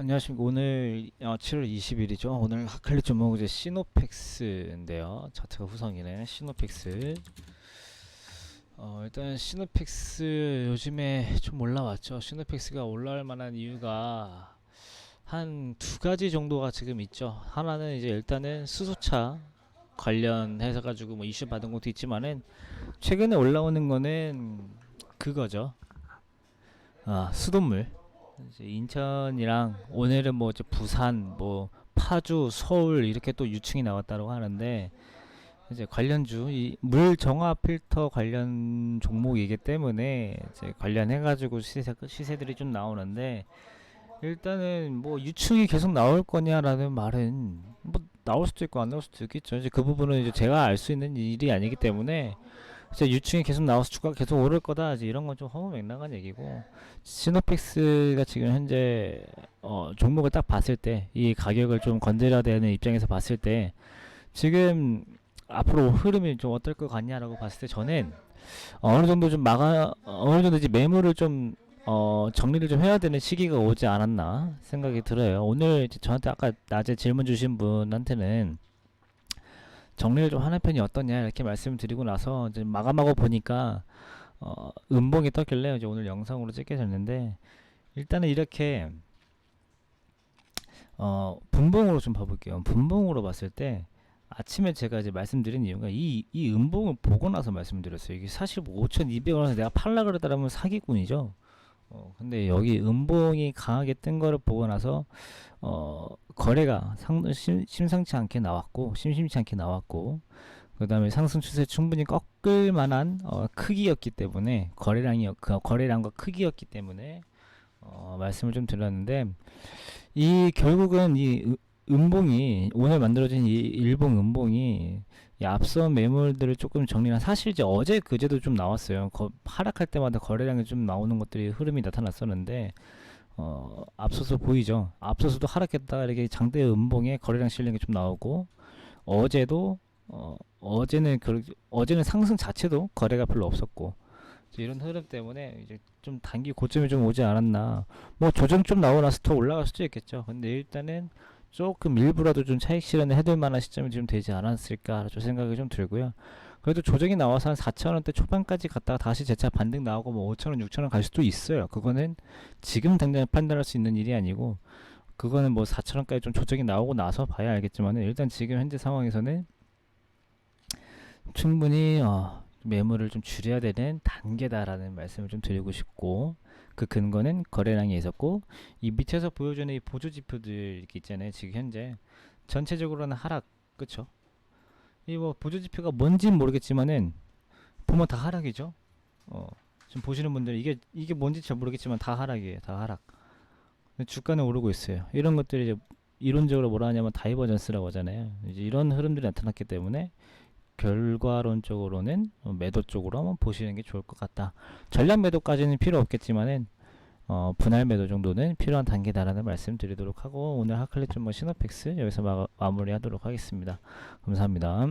안녕하십니까. 오늘 어, 7월 20일이죠. 오늘 하클리 종목 이제 시노펙스인데요. 차트가 후성이네. 시노펙스. 어, 일단 시노펙스 요즘에 좀 올라왔죠. 시노펙스가 올라올 만한 이유가 한 두 가지 정도가 지금 있죠. 하나는 이제 일단은 수소차 관련해서 가지고 뭐 이슈 받은 것도 있지만은 최근에 올라오는 거는 그거죠. 아, 수돗물. 인천이랑 오늘은 뭐 이제 부산, 뭐 파주, 서울 이렇게 또 유충이 나왔다고 하는데 이제 관련주 이 물 정화 필터 관련 종목이기 때문에 이제 관련해 가지고 시세 시세들이 좀 나오는데 일단은 뭐 유충이 계속 나올 거냐라는 말은 뭐 나올 수도 있고 안 나올 수도 있겠죠. 이제 그 부분은 이제 제가 알 수 있는 일이 아니기 때문에 이제 유충이 계속 나와서 주가가 계속 오를 거다. 이제 이런 건 좀 허무맹랑한 얘기고 시노펙스가 지금 현재 어, 종목을 딱 봤을 때 이 가격을 좀 건드려야 되는 입장에서 봤을 때 지금 앞으로 흐름이 좀 어떨 것 같냐라고 봤을 때 저는 어느 정도 좀 막아 어느 정도 이제 매물을 좀 어, 정리를 좀 해야 되는 시기가 오지 않았나 생각이 들어요. 오늘 저한테 아까 낮에 질문 주신 분한테는 정리를 좀 하는 편이 어떠냐 이렇게 말씀드리고 나서 이제 마감하고 보니까 어, 음봉이 떴길래 이제 오늘 영상으로 찍게 됐는데 일단은 이렇게 어, 분봉으로 좀 봐볼게요. 분봉으로 봤을 때 아침에 제가 이제 말씀드린 이유가 이, 이 음봉을 보고 나서 말씀드렸어요. 이게 사실 뭐 5,200원에서 내가 팔라 그러다라면 사기꾼이죠. 어, 근데 여기 음봉이 강하게 뜬 거를 보고 나서 어, 거래가 상, 심, 심상치 않게 나왔고 심심치 않게 나왔고 그 다음에 상승 추세 충분히 꺾을 만한 어, 크기였기 때문에 거래량이 그 거래량과 크기였기 때문에 어, 말씀을 좀 드렸는데 이 결국은 이 으- 음봉이 오늘 만들어진 이 일봉 음봉이 이 앞선 매물들을 조금 정리한 사실 이제 어제 그제도 좀 나왔어요. 거, 하락할 때마다 거래량이 좀 나오는 것들이 흐름이 나타났었는데 어, 앞서서 보이죠. 앞서서도 하락했다가 이렇게 장대 음봉에 거래량 게좀 나오고 어제도 어, 어제는 그 어제는 상승 자체도 거래가 별로 없었고 이런 흐름 때문에 이제 좀 단기 고점이 좀 오지 않았나. 뭐 조정 좀 나오고 나서 더 올라갈 수도 있겠죠. 근데 일단은 조금 일부라도 좀 차익 실현을 해둘 만한 시점이 좀 되지 않았을까 좀 생각이 좀 들고요. 그래도 조정이 나와서 한 4천원대 초반까지 갔다가 다시 재차 반등 나오고 뭐 5천원, 6천원 갈 수도 있어요. 그거는 지금 당장 판단할 수 있는 일이 아니고 그거는 뭐 4천원까지 좀 조정이 나오고 나서 봐야 알겠지만은 일단 지금 현재 상황에서는 충분히 어, 매물을 좀 줄여야 되는 단계다라는 말씀을 좀 드리고 싶고 그 근거는 거래량이 있었고 이 밑에서 보여주는 이 보조 지표들 있잖아요. 지금 현재 전체적으로는 하락 그쵸? 이 뭐 보조 지표가 뭔진 모르겠지만은 보면 다 하락이죠. 어 지금 보시는 분들 이게 이게 뭔지 잘 모르겠지만 다 하락이에요. 다 하락. 주가는 오르고 있어요. 이런 것들이 이제 이론적으로 뭐라 하냐면 다이버전스라고 하잖아요. 이제 이런 흐름들이 나타났기 때문에 결과론적으로는 어, 매도 쪽으로 한번 보시는 게 좋을 것 같다. 전략 매도까지는 필요 없겠지만은 어, 분할 매도 정도는 필요한 단계다라는 말씀 드리도록 하고 오늘 하클릿 뭐 시노펙스 여기서 마, 마무리하도록 하겠습니다. 감사합니다.